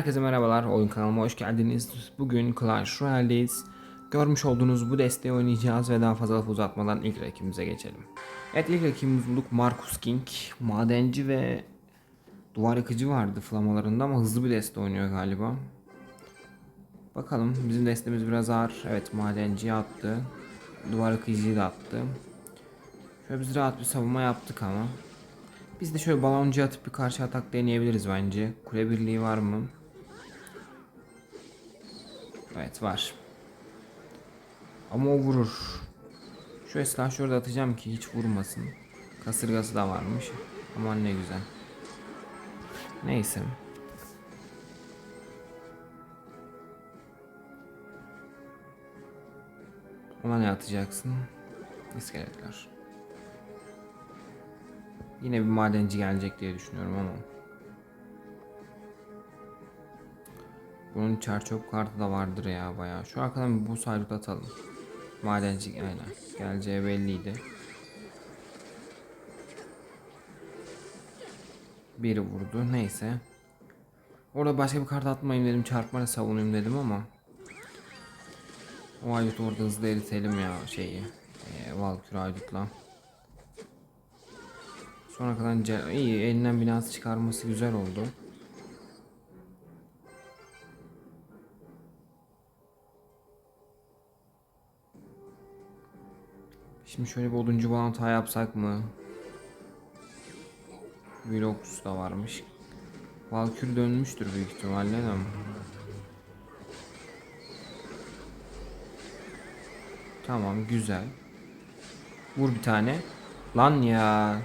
Herkese merhabalar, oyun kanalıma hoş geldiniz. Bugün Clash Royale'deyiz. Görmüş olduğunuz bu desteği oynayacağız ve daha fazla uzatmadan ilk rakibimize geçelim. Evet ilk rakibimiz bulduk Marcus King. Madenci ve duvar yıkıcı vardı flamalarında ama hızlı bir deste oynuyor galiba. Bakalım bizim destemiz biraz ağır. Evet madenciyi attı. Duvar yıkıcıyı da attı. Şöyle biz rahat bir savunma yaptık ama. Biz de şöyle baloncu atıp bir karşı atak deneyebiliriz bence. Kule birliği var mı? Evet var. Ama o vurur. Şu eslah şurada atacağım ki hiç vurmasın. Kasırgası da varmış. Aman ne güzel. Neyse. Ona ne atacaksın? İskeletler. Yine bir madenci gelecek diye düşünüyorum ama. Bunun çarçöp kartı da vardır ya bayağı. Şu arkadan bir bu saydut atalım. Madenci aynen. Geleceği belliydi. Biri vurdu. Neyse. Orada başka bir kart atmayayım dedim. Çarpmayla savunayım dedim ama. O aydut orada hızlı eritelim ya şeyi. Ee, Valkür aydutla. Sonra kadar iyi elinden binası çıkarması güzel oldu. Şimdi şöyle bir oduncu balon yapsak mı? Vlogs da varmış. Valkür dönmüştür büyük ihtimalle de. Tamam güzel. Vur bir tane. Lan ya.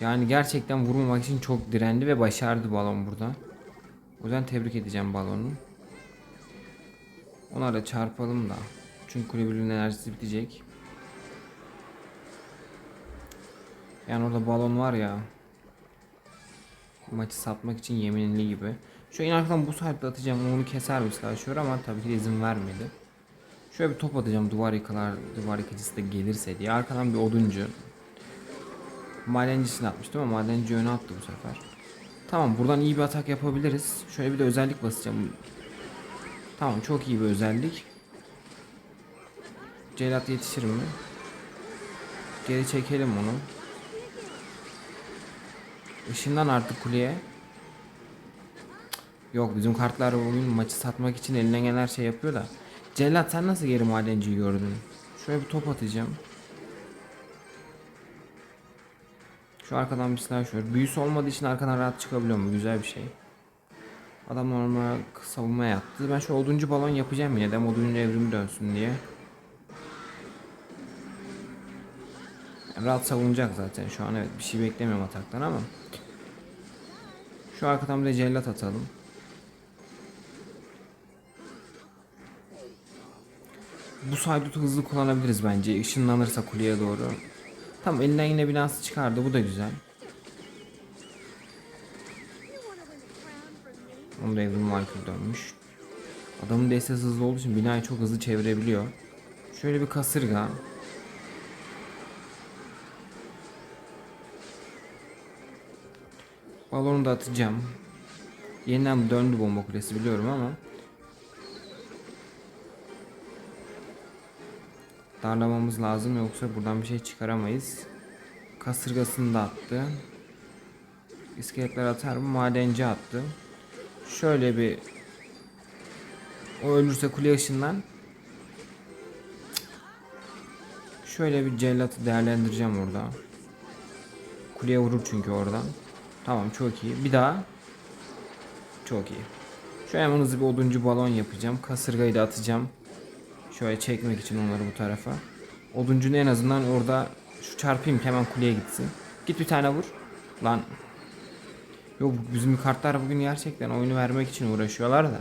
Yani gerçekten vurmamak için çok direndi ve başardı balon burada. O yüzden tebrik edeceğim balonu. Ona çarpalım da. Çünkü kulübünün enerjisi bitecek. Yani orada balon var ya. Maçı satmak için yeminli gibi. Şu en arkadan bu saatte atacağım onu keser mi çalışıyor ama tabii ki de izin vermedi. Şöyle bir top atacağım duvar yıkılar, duvar yıkıcısı da gelirse diye. Arkadan bir oduncu. Madencisini atmıştım ama madenci öne attı bu sefer. Tamam buradan iyi bir atak yapabiliriz. Şöyle bir de özellik basacağım. Tamam çok iyi bir özellik. Celat yetişir mi? Geri çekelim onu. Işından artık kuleye. Yok bizim kartlar bugün maçı satmak için eline gelen her şey yapıyor da. Cellat sen nasıl geri madenciyi gördün? Şöyle bir top atacağım. Şu arkadan bir şöyle. Büyüsü olmadığı için arkadan rahat çıkabiliyor mu? Güzel bir şey. Adam normal savunma yaptı. Ben şu oduncu balon yapacağım yine de oduncu evrimi dönsün diye. Yani rahat savunacak zaten şu an evet bir şey beklemiyorum ataktan ama. Şu arkadan bir de cellat atalım. Bu saydutu hızlı kullanabiliriz bence. Işınlanırsa kuleye doğru. Tamam elinden yine binası çıkardı. Bu da güzel. Onun da evrim marker dönmüş. Adamın destesi hızlı olduğu için binayı çok hızlı çevirebiliyor. Şöyle bir kasırga. Balonu da atacağım. Yeniden döndü bomba kulesi biliyorum ama. Darlamamız lazım yoksa buradan bir şey çıkaramayız. Kasırgasını da attı. İskeletler atar mı? Madenci attı. Şöyle bir o ölürse kule ışından Şöyle bir cellatı değerlendireceğim orada. Kuleye vurur çünkü oradan. Tamam çok iyi. Bir daha. Çok iyi. Şöyle hemen hızlı bir oduncu balon yapacağım. Kasırgayı da atacağım. Şöyle çekmek için onları bu tarafa. Oduncunu en azından orada şu çarpayım ki hemen kuleye gitsin. Git bir tane vur. Lan. Yok bizim kartlar bugün gerçekten oyunu vermek için uğraşıyorlar da.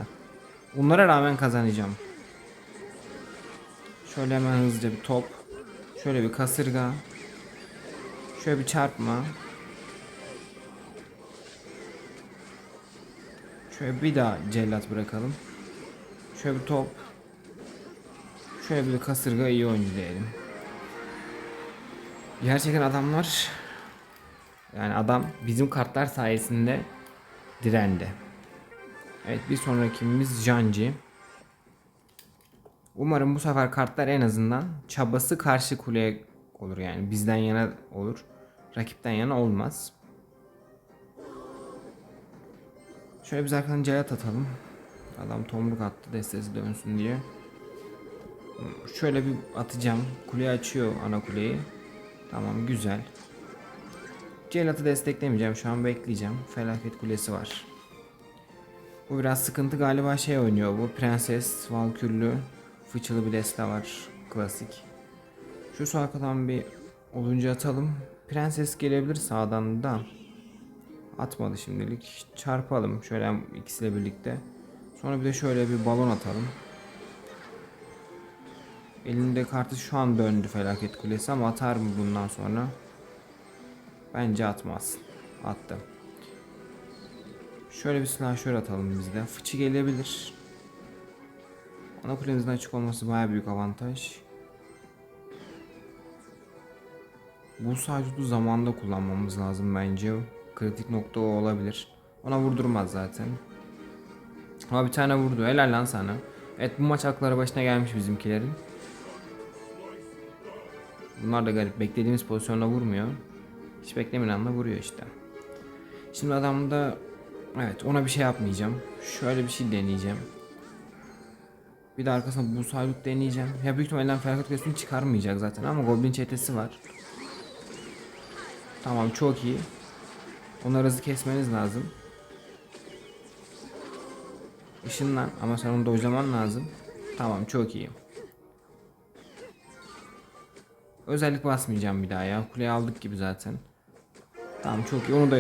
Bunlara rağmen kazanacağım. Şöyle hemen hızlıca bir top. Şöyle bir kasırga. Şöyle bir çarpma. Şöyle bir daha cellat bırakalım. Şöyle bir top. Şöyle bir kasırga iyi oyuncu diyelim. Gerçekten adamlar yani adam bizim kartlar sayesinde direndi. Evet bir sonraki rakibimiz Janji. Umarım bu sefer kartlar en azından çabası karşı kuleye olur yani bizden yana olur. Rakipten yana olmaz. Şöyle biz arkadan celat atalım. Adam tomruk attı destesi dönsün diye. Şöyle bir atacağım. Kuleyi açıyor ana kuleyi. Tamam güzel. Celat'ı desteklemeyeceğim. Şu an bekleyeceğim. Felaket kulesi var. Bu biraz sıkıntı galiba şey oynuyor bu. Prenses, Valkürlü, fıçılı bir deste var. Klasik. Şu arkadan bir olunca atalım. Prenses gelebilir sağdan da. Atmadı şimdilik. Çarpalım şöyle ikisiyle birlikte. Sonra bir de şöyle bir balon atalım. Elinde kartı şu an döndü felaket kulesi ama atar mı bundan sonra? Bence atmaz. Attı. Şöyle bir slasher atalım bizde. Fıçı gelebilir. Ana kulemizin açık olması baya büyük avantaj. Bu saydudu zamanda kullanmamız lazım bence. Kritik nokta o olabilir. Ona vurdurmaz zaten. Ama bir tane vurdu. Helal lan sana. Evet bu maç akları başına gelmiş bizimkilerin. Bunlar da garip. Beklediğimiz pozisyonda vurmuyor. Hiç beklemeyen anda vuruyor işte. Şimdi adamda evet ona bir şey yapmayacağım. Şöyle bir şey deneyeceğim. Bir de arkasına bu salut deneyeceğim. Ya büyük ihtimalle felaket kulesini çıkarmayacak zaten ama Goblin çetesi var. Tamam çok iyi. Onları hızlı kesmeniz lazım. Işınlan ama sen onu dojlaman lazım. Tamam çok iyi. Özellik basmayacağım bir daha ya. Kuleyi aldık gibi zaten. Tamam çok iyi. Onu da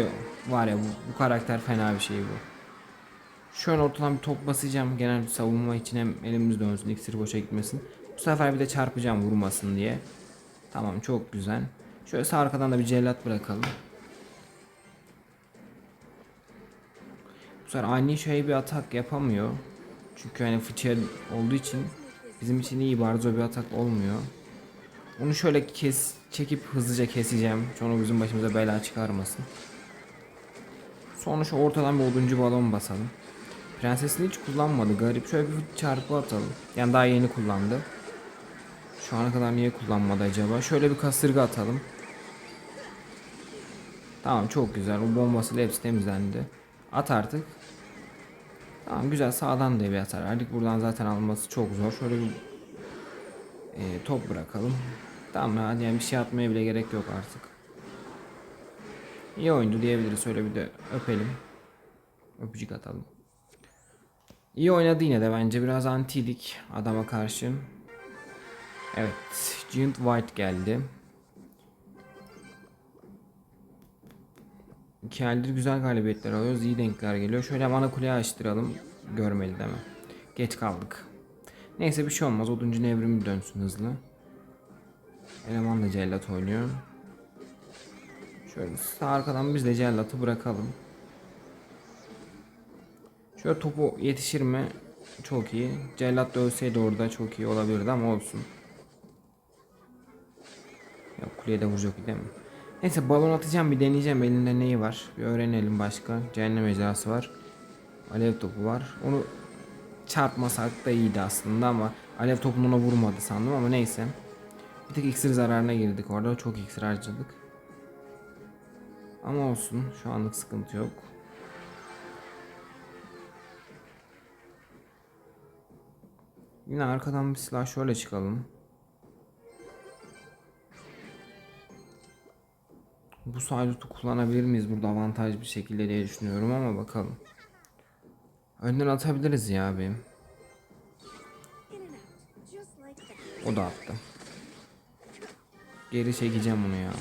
var ya bu, bu karakter fena bir şey bu. Şöyle ortadan bir top basacağım. Genel savunma için hem elimiz dönsün. iksir boşa gitmesin. Bu sefer bir de çarpacağım vurmasın diye. Tamam çok güzel. Şöyle sağ arkadan da bir cellat bırakalım. Sefer ani şöyle bir atak yapamıyor. Çünkü hani fıçı olduğu için bizim için iyi barzo bir atak olmuyor. Onu şöyle kes çekip hızlıca keseceğim. Sonra bizim başımıza bela çıkarmasın. Sonra şu ortadan bir oduncu balon basalım. Prensesini hiç kullanmadı. Garip. Şöyle bir çarpı atalım. Yani daha yeni kullandı. Şu ana kadar niye kullanmadı acaba? Şöyle bir kasırga atalım. Tamam çok güzel. O bombasıyla hepsi temizlendi. At artık. Tamam güzel sağdan da bir atar. Artık buradan zaten alması çok zor. Şöyle bir e, top bırakalım. Tamam hadi yani bir şey atmaya bile gerek yok artık. İyi oyundu diyebiliriz. Şöyle bir de öpelim. Öpücük atalım. İyi oynadı yine de bence biraz antiydik adama karşı. Evet, Giant White geldi. İki eldir güzel galibiyetler alıyoruz. iyi denkler geliyor. Şöyle ana kuleyi açtıralım. Görmeli deme. Geç kaldık. Neyse bir şey olmaz. Oduncu evrimi dönsün hızlı. Eleman da cellat oynuyor. Şöyle sağ arkadan biz de cellatı bırakalım. Şöyle topu yetişir mi? Çok iyi. Cellat da ölseydi orada çok iyi olabilirdi ama olsun. Ya kuleye de vuracak değil mi? Neyse balon atacağım bir deneyeceğim elinde neyi var. Bir öğrenelim başka. Cehennem ejderhası var. Alev topu var. Onu çarpmasak da iyiydi aslında ama alev topunu ona vurmadı sandım ama neyse. Bir tek iksir zararına girdik orada. Çok iksir harcadık. Ama olsun. Şu anlık sıkıntı yok. Yine arkadan bir silah şöyle çıkalım. Bu saydutu kullanabilir miyiz burada avantaj bir şekilde diye düşünüyorum ama bakalım. Önden atabiliriz ya abi. O da attı. Geri çekeceğim bunu ya.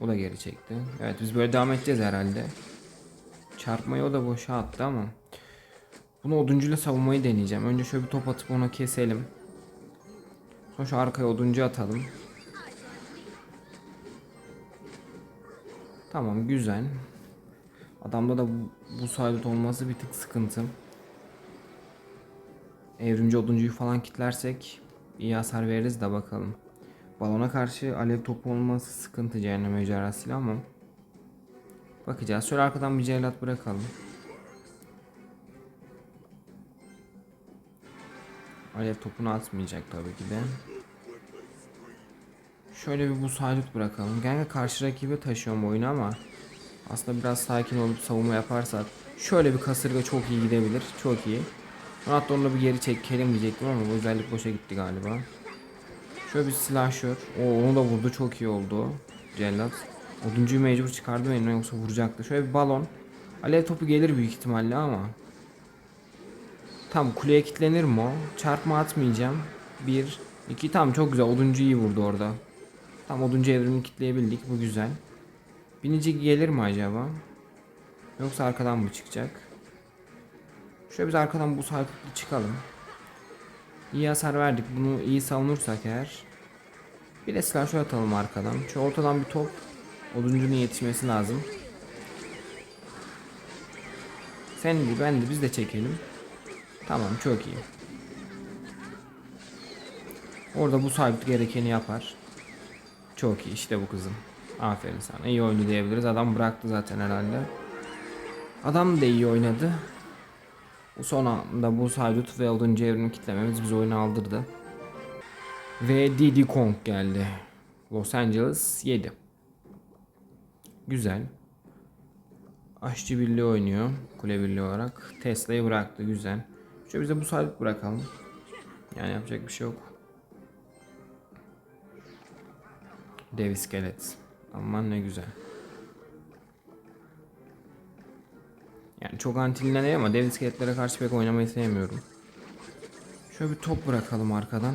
O da geri çekti. Evet biz böyle devam edeceğiz herhalde. Çarpmayı o da boşa attı ama. Bunu oduncuyla savunmayı deneyeceğim. Önce şöyle bir top atıp onu keselim. Sonra şu arkaya oduncu atalım. Tamam güzel. Adamda da bu, bu sabit olması bir tık sıkıntı. Evrimci oduncuyu falan kitlersek iyi hasar veririz de bakalım. Balona karşı alev topu olması sıkıntı cehennem mecrasıyla ama bakacağız. Şöyle arkadan bir cellat bırakalım. Alev topunu atmayacak tabii ki de. Şöyle bir bu haydut bırakalım. Genge karşı rakibi taşıyorum oyunu ama aslında biraz sakin olup savunma yaparsak şöyle bir kasırga çok iyi gidebilir. Çok iyi. Ben Hatta onu da bir geri çekelim diyecektim ama bu özellik boşa gitti galiba. Şöyle bir slasher. O onu da vurdu çok iyi oldu. Cellat. Oduncuyu mecbur çıkardı eline yoksa vuracaktı. Şöyle bir balon. Alev topu gelir büyük ihtimalle ama. Tam kuleye kilitlenir mi o? Çarpma atmayacağım. Bir, iki tam çok güzel. Oduncu iyi vurdu orada. Tam oduncu evrimini kilitleyebildik. Bu güzel. Binici gelir mi acaba? Yoksa arkadan mı çıkacak? Şöyle biz arkadan bu sarkıtlı çıkalım. İyi hasar verdik. Bunu iyi savunursak eğer. Bir de slasher atalım arkadan. Şu ortadan bir top. Oduncunun yetişmesi lazım. Sen de ben de biz de çekelim. Tamam çok iyi. Orada bu sahip gerekeni yapar. Çok iyi işte bu kızım. Aferin sana. İyi oyuncu diyebiliriz. Adam bıraktı zaten herhalde. Adam da iyi oynadı. Bu son anda bu haydut ve 10. evrimi kitlememiz bizi oyunu aldırdı. Ve Diddy Kong geldi. Los Angeles 7. Güzel. Aşçı birliği oynuyor. Kule birliği olarak. Tesla'yı bıraktı. Güzel. Şöyle bize bu haydut bırakalım. Yani yapacak bir şey yok. Dev iskelet. Aman ne güzel. Yani çok antilinden değil ama dev iskeletlere karşı pek oynamayı sevmiyorum. Şöyle bir top bırakalım arkadan.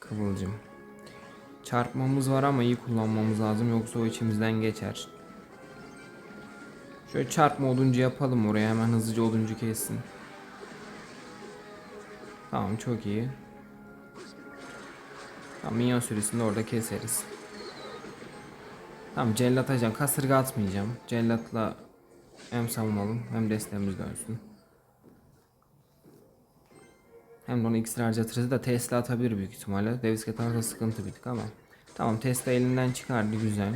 Kıvılcım. Çarpmamız var ama iyi kullanmamız lazım yoksa o içimizden geçer. Şöyle çarpma oduncu yapalım oraya hemen hızlıca oduncu kessin. Tamam çok iyi. Tamam minyon sürüsünü orada keseriz. Tamam cellat atacağım. Kasırga atmayacağım. Cellatla hem savunalım hem desteğimiz dönsün. Hem de onu iksir harcatırız da Tesla atabilir büyük ihtimalle. Davis atarsa sıkıntı bir ama. Tamam Tesla elinden çıkardı güzel.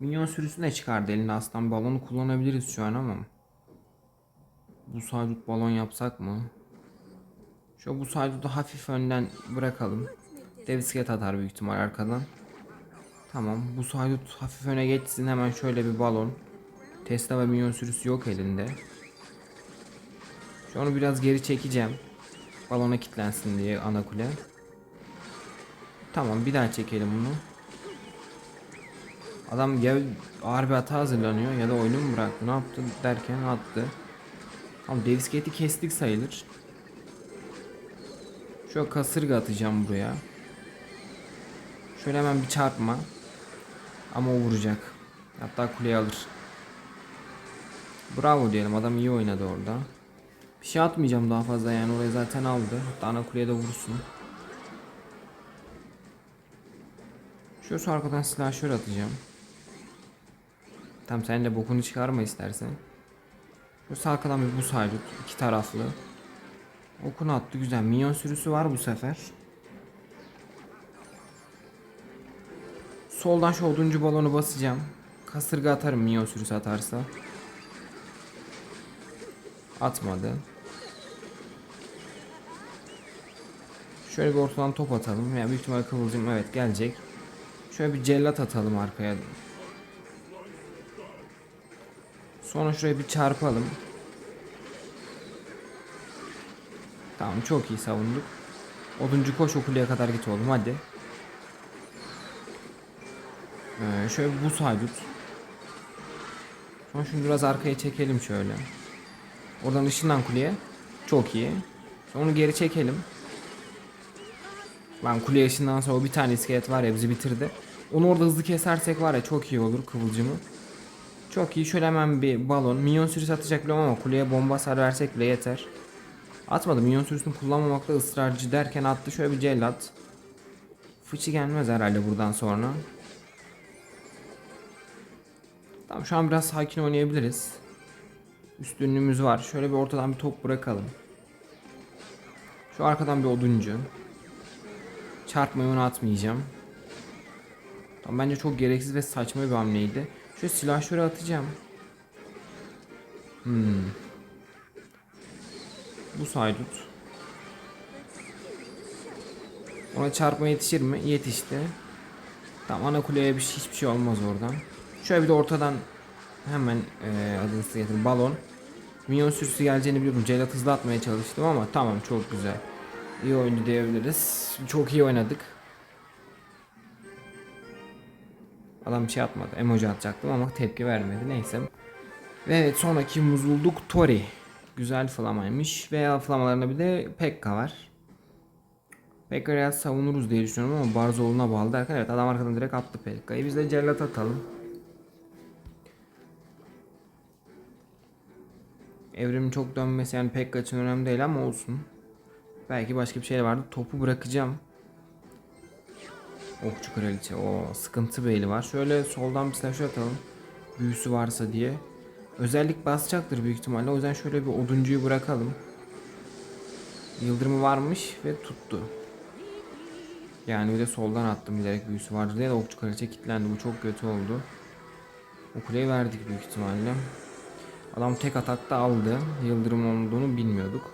Minyon sürüsünü de çıkardı elinde aslan balonu kullanabiliriz şu an ama. Bu saydut balon yapsak mı? Şu bu saydudu hafif önden bırakalım. Devisket atar büyük ihtimal arkadan. Tamam bu saydut hafif öne geçsin hemen şöyle bir balon. Tesla ve minyon sürüsü yok elinde. Şu onu biraz geri çekeceğim. Balona kilitlensin diye ana kule. Tamam bir daha çekelim bunu. Adam ya ağır bir hata hazırlanıyor ya da oyunu mu bıraktı ne yaptı derken attı. Tamam Devisket'i kestik sayılır. Şöyle kasırga atacağım buraya. Şöyle hemen bir çarpma. Ama o vuracak. Hatta kuleyi alır. Bravo diyelim adam iyi oynadı orada. Bir şey atmayacağım daha fazla yani orayı zaten aldı. Hatta ana kuleye de vursun. Şöyle arkadan slasher atacağım. Tam sen de bokunu çıkarma istersen. Şu arkadan bir buz haydut. iki taraflı. Okunu attı güzel. Minyon sürüsü var bu sefer. Soldan şu oduncu balonu basacağım. Kasırga atarım minyon sürüsü atarsa. Atmadı. Şöyle bir ortadan top atalım. Yani büyük ihtimal kıvılcım evet gelecek. Şöyle bir cellat atalım arkaya. Sonra şuraya bir çarpalım. Tamam çok iyi savunduk. Oduncu koş o kuleye kadar git oğlum hadi. Ee, şöyle bu saydut. Sonra şunu biraz arkaya çekelim şöyle. Oradan ışından kuleye. Çok iyi. Sonra onu geri çekelim. Lan kuleye ışından sonra o bir tane iskelet var ya bizi bitirdi. Onu orada hızlı kesersek var ya çok iyi olur kıvılcımı. Çok iyi. Şöyle hemen bir balon. Minyon sürüsü atacak biliyorum ama kuleye bomba hasar versek bile yeter. Atmadı. Minyon sürüsünü kullanmamakta ısrarcı derken attı. Şöyle bir cellat. Fıçı gelmez herhalde buradan sonra. Tamam şu an biraz sakin oynayabiliriz. Üstünlüğümüz var. Şöyle bir ortadan bir top bırakalım. Şu arkadan bir oduncu. Çarpmayı onu atmayacağım. Tamam bence çok gereksiz ve saçma bir hamleydi. Şu silahşörü atacağım. Hmm. Bu saydut. Ona çarpma yetişir mi? Yetişti. Tamam ana kuleye bir şey, hiçbir şey olmaz oradan. Şöyle bir de ortadan hemen e, adını size. Balon. Minyon sürüsü geleceğini biliyordum. Celat hızlı atmaya çalıştım ama tamam çok güzel. İyi oyuncu diyebiliriz. Çok iyi oynadık. Adam bir şey atmadı. Emoji atacaktım ama tepki vermedi. Neyse. Ve evet sonraki muzulduk Tori. Güzel flamaymış. Veya flamalarında bir de Pekka var. Pekka'yı biraz savunuruz diye düşünüyorum ama Barzoğlu'na bağlı derken evet adam arkadan direkt attı Pekka'yı. Biz de cellat atalım. Evrimin çok dönmesi yani Pekka için önemli değil ama olsun. Belki başka bir şey vardı. Topu bırakacağım. Okçu kraliçe. O sıkıntı beyli var. Şöyle soldan bir slash atalım. Büyüsü varsa diye. Özellik basacaktır büyük ihtimalle. O yüzden şöyle bir oduncuyu bırakalım. Yıldırımı varmış ve tuttu. Yani de soldan attım bilerek büyüsü vardı diye de okçu kraliçe kilitlendi. Bu çok kötü oldu. O kuleyi verdik büyük ihtimalle. Adam tek atakta aldı. Yıldırım olduğunu bilmiyorduk.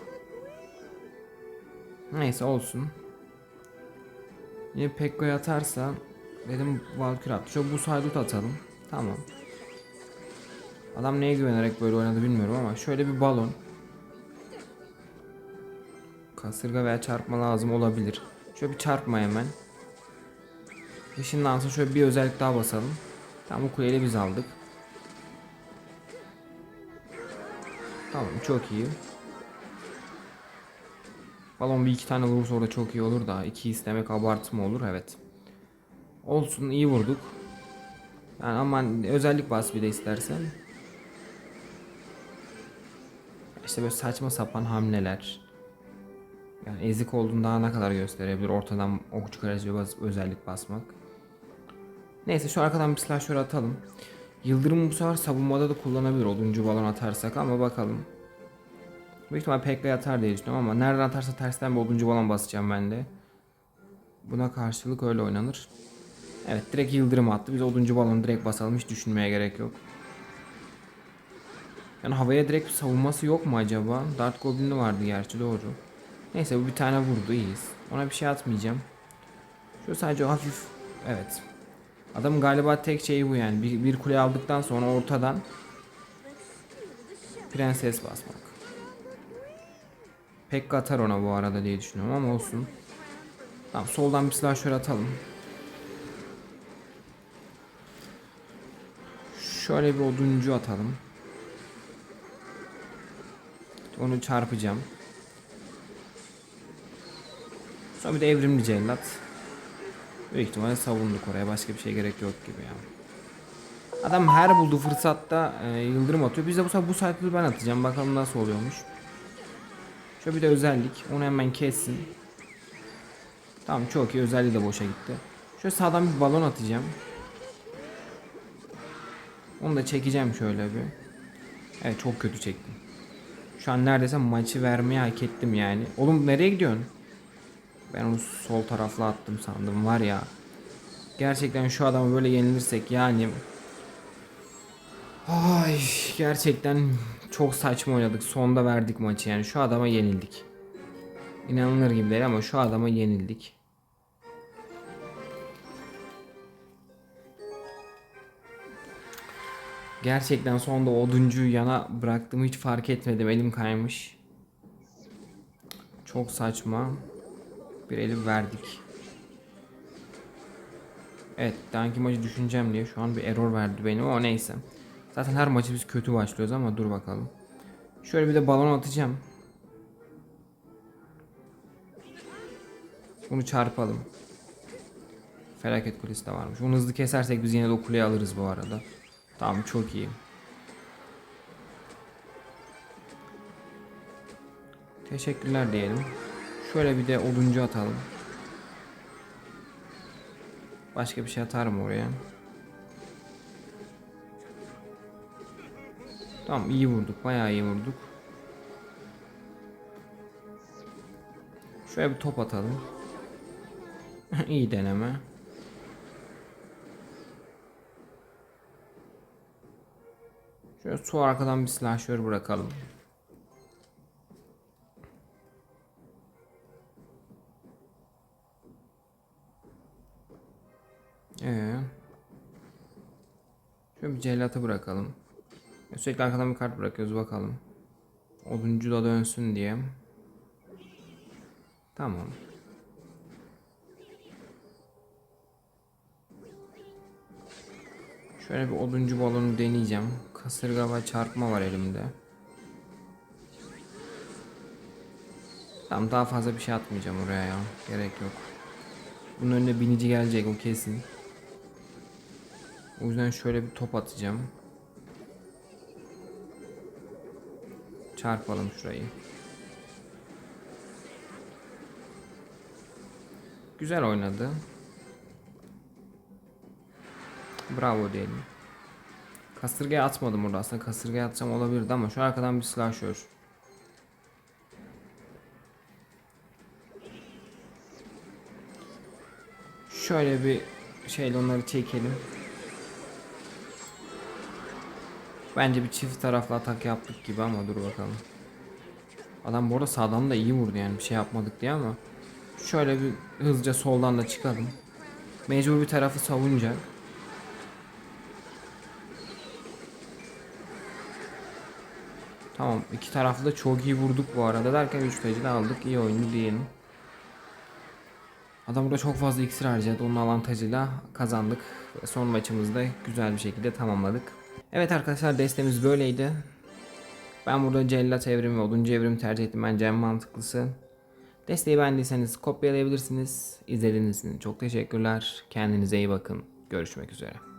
Neyse olsun. Yine Pekko'ya atarsa dedim Valkyrie attı. Şöyle bu saydut atalım. Tamam. Adam neye güvenerek böyle oynadı bilmiyorum ama şöyle bir balon. Kasırga veya çarpma lazım olabilir. Şöyle bir çarpma hemen. Işınlansın şöyle bir özellik daha basalım. Tamam bu kuleyi biz aldık. Tamam çok iyi. Balon bir iki tane vurursa orada çok iyi olur da iki istemek abartma olur evet. Olsun iyi vurduk. Yani aman özellik bas bir de istersen. İşte böyle saçma sapan hamleler. Yani ezik olduğunu daha ne kadar gösterebilir ortadan okçu karesi bas, özellik basmak. Neyse şu arkadan bir slasher atalım. Yıldırım bu sefer savunmada da kullanabilir oduncu balon atarsak ama bakalım. Büyük ihtimal Pekka atar diye düşünüyorum ama nereden atarsa tersten bir oduncu balon basacağım ben de. Buna karşılık öyle oynanır. Evet direkt yıldırım attı. Biz oduncu balonu direkt basalım hiç düşünmeye gerek yok. Yani havaya direkt savunması yok mu acaba? Dart Goblin'i vardı gerçi doğru. Neyse bu bir tane vurdu iyiyiz. Ona bir şey atmayacağım. Şu sadece hafif evet. Adam galiba tek şeyi bu yani. Bir, bir kule aldıktan sonra ortadan prenses basmak. Pek atar ona bu arada diye düşünüyorum ama olsun. Tamam soldan bir şöyle atalım. Şöyle bir oduncu atalım. Onu çarpacağım. Sonra bir de evrimli cellat. Büyük ihtimalle savunduk oraya. Başka bir şey gerek yok gibi ya. Adam her bulduğu fırsatta e, yıldırım atıyor. Biz de bu sefer bu sayfayı ben atacağım. Bakalım nasıl oluyormuş. Şöyle bir de özellik. Onu hemen kessin. Tamam çok iyi. Özelliği de boşa gitti. Şöyle sağdan bir balon atacağım. Onu da çekeceğim şöyle bir. Evet çok kötü çektim. Şu an neredeyse maçı vermeyi hak ettim yani. Oğlum nereye gidiyorsun? Ben onu sol tarafla attım sandım var ya. Gerçekten şu adamı böyle yenilirsek yani. Ay gerçekten çok saçma oynadık. Sonda verdik maçı yani. Şu adama yenildik. İnanılır gibi değil ama şu adama yenildik. Gerçekten sonda oduncuyu yana bıraktığımı hiç fark etmedim. Elim kaymış. Çok saçma. Bir eli verdik. Evet, danki maçı düşüneceğim diye şu an bir error verdi benim ama neyse. Zaten her maçı biz kötü başlıyoruz ama dur bakalım. Şöyle bir de balon atacağım. Bunu çarpalım. Felaket kulesi de varmış. Bunu hızlı kesersek biz yine de o kuleyi alırız bu arada. Tamam çok iyi. Teşekkürler diyelim. Şöyle bir de oduncu atalım. Başka bir şey atar mı oraya? Tamam iyi vurduk. Bayağı iyi vurduk. Şöyle bir top atalım. iyi deneme. Şöyle su arkadan bir slasher bırakalım. Ee, şöyle bir cellatı bırakalım. Sürekli arkadan bir kart bırakıyoruz bakalım. Oduncu da dönsün diye. Tamam. Şöyle bir oduncu balonu deneyeceğim. Kasırga ve çarpma var elimde. Tamam daha fazla bir şey atmayacağım oraya ya. Gerek yok. Bunun önüne binici gelecek o kesin. O yüzden şöyle bir top atacağım. Çarpalım şurayı. Güzel oynadı. Bravo diyelim. Kasırgaya atmadım orada aslında kasırgaya atsam olabilirdi ama şu arkadan bir slasher. Şöyle bir şeyle onları çekelim. Bence bir çift taraflı atak yaptık gibi ama dur bakalım. Adam bu arada sağdan da iyi vurdu yani bir şey yapmadık diye ama şöyle bir hızlıca soldan da çıkalım. Mecbur bir tarafı savunacak. Tamam iki taraflı da çok iyi vurduk bu arada derken 3 de aldık iyi oyundu diyelim. Adam burada çok fazla iksir harcadı onun avantajıyla kazandık. Son maçımızı da güzel bir şekilde tamamladık. Evet arkadaşlar destemiz böyleydi. Ben burada cellat evrimi ve oduncu evrimi tercih ettim bence en mantıklısı. Desteği beğendiyseniz kopyalayabilirsiniz. İzlediğiniz için çok teşekkürler. Kendinize iyi bakın. Görüşmek üzere.